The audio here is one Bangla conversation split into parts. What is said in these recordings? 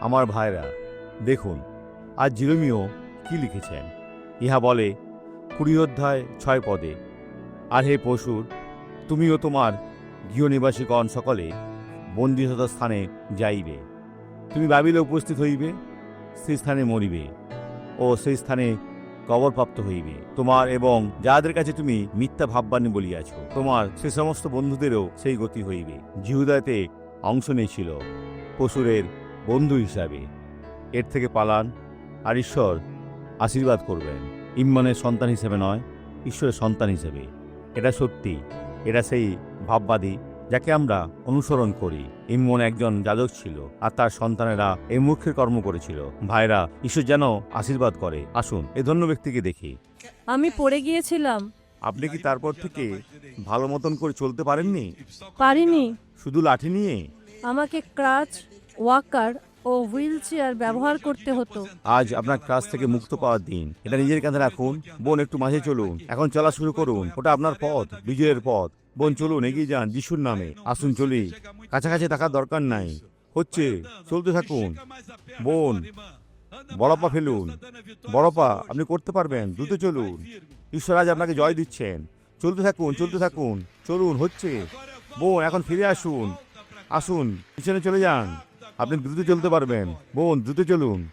আমার ভাইরা, দেখুন, আজ জিরোমিও কি লিখেছেন? ইহা বলে, কুড়ি অধ্যায় ছয় পদে, আর হে পশুর, তুমিও তোমার গৃহনিবাসীগণ সকলে বন্দিহত স্থানে যাইবে। তুমি বাবিলে উপস্থিত হইবে, সেই স্থানে মরিবে, ও সেই স্থানে কবরপ্রাপ্ত হইবে। তোমার এবং যাদের কাছে তুমি মিথ্যা ভাববানি বলিয়াছ, তোমার সে সমস্ত বন্ধুদেরও সেই গতি হইবে। জিহুদাতে অংশ নিয়েছিল, পশুরের বন্ধু হিসাবে। এর থেকে পালান আর ঈশ্বর আশীর্বাদ করবেন। ইম্মানের সন্তান হিসেবে নয় ঈশ্বরের সন্তান হিসেবে। এটা সত্যি এটা সেই ভাববাদী যাকে আমরা অনুসরণ করি। ইম্মন একজন যাজক ছিল আর তার সন্তানেরা এই মুখের কর্ম করেছিল। ভাইরা ঈশ্বর যেন আশীর্বাদ করে। আসুন এ ধন্য ব্যক্তিকে দেখি। আমি পড়ে গিয়েছিলাম। আপনি কি তারপর থেকে ভালো মতন করে চলতে পারেননি? পারিনি। শুধু লাঠি নিয়ে? আমাকে ক্রাচ ওয়াকার ও হুইল চেয়ার ব্যবহার করতে হতো। আজ আপনার কাছ থেকে মুক্ত পাওয়ার দিন। এটা নিজের কাঁধে রাখুন। বোন, একটু মাঝে চলুন। এখন চলা শুরু করুন। ওটা আপনার পথ, বিজয়ের পথ। বোন, চলুন, এগিয়ে যান, যিশুর নামে। আসুন, চলি। কাছাকাছি থাকার দরকার নাই। হচ্ছে, চলতে থাকুন। বোন, বড় পা ফেলুন। বড় পা, আপনি করতে পারবেন। দ্রুত চলুন। ঈশ্বর আজ আপনাকে জয় দিচ্ছেন। চলতে থাকুন চলতে থাকুন। চলুন, হচ্ছে। বোন, এখন ফিরে আসুন। আসুন, পিছনে চলে যান। আপনি দ্রুত চলতে পারবেন। বোন দ্রুত চলুন।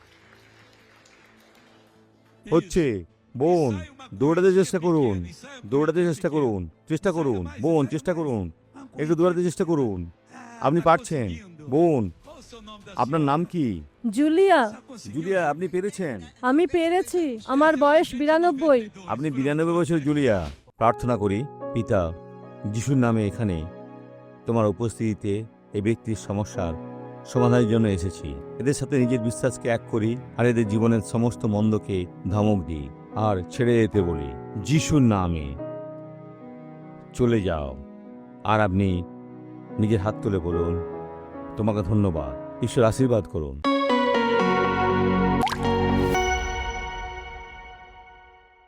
হচ্ছে বোন দৌড়াতে চেষ্টা করুন। দৌড়াতে চেষ্টা করুন। চেষ্টা করুন। বোন চেষ্টা করুন। একটু দৌড়াতে চেষ্টা করুন। আপনি পারছেন। বোন আপনার নাম কি? জুলিয়া। জুলিয়া আপনি পেরেছেন? আমি পেরেছি। আমার বয়স বিরানব্বই। আপনি বিরানব্বই বছর জুলিয়া। প্রার্থনা করি পিতা যিশুর নামে এখানে তোমার উপস্থিতিতে এই ব্যক্তির সমস্যার সমাধানের জন্য এসেছি। এদের সাথে নিজের বিশ্বাসকে এক করি আর এদের জীবনের সমস্ত মন্দকে ধমক দিই আর ছেড়ে যেতে বলি। যিশুর নামে। চলে যাও। আর আপনি নিজের হাত তুলে বলুন, তোমাকে ধন্যবাদ। ঈশ্বর আশীর্বাদ করুন।